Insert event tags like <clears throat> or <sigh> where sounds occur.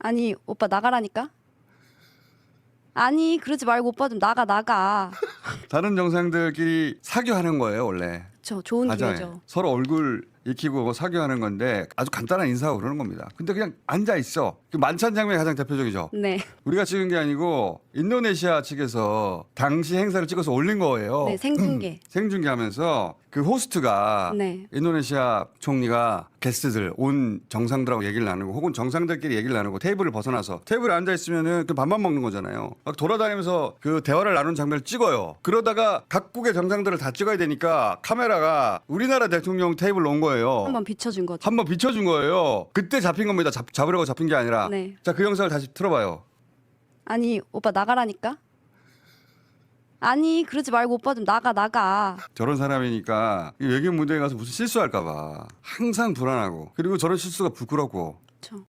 아니 오빠 나가라니까. 아니 그러지 말고 오빠 좀 나가 나가. <laughs> 다른 정상들끼리 사교하는 거예요 원래. 저 좋은 기회죠. 서로 얼굴 익히고 사교하는 건데 아주 간단한 인사하고 그러는 겁니다. 근데 그냥 앉아 있어. 그 만찬 장면이 가장 대표적이죠. 네. 우리가 찍은 게 아니고 인도네시아 측에서 당시 행사를 찍어서 올린 거예요. 네 생중계. <clears throat> 생중계하면서 그 호스트가 네. 인도네시아 총리가 게스트들 온 정상들하고 얘기를 나누고 혹은 정상들끼리 얘기를 나누고 테이블을 벗어나서 테이블에 앉아 있으면은 그 밥만 먹는 거잖아요. 막 돌아다니면서 그 대화를 나눈 장면을 찍어요. 그러다가 각국의 정상들을 다 찍어야 되니까 카메라가 우리나라 대통령 테이블로 온 거예요. 한번 비춰준 거죠. 한번 비춰준 거예요. 그때 잡힌 겁니다. 잡, 잡으려고 잡힌 게 아니라. 네. 자, 그 영상을 다시 틀어봐요. 아니 오빠 나가라니까. 아니 그러지 말고 오빠 좀 나가 나가. 저런 사람이니까 이 외교 무대에 가서 무슨 실수할까봐 항상 불안하고 그리고 저런 실수가 부끄럽고 저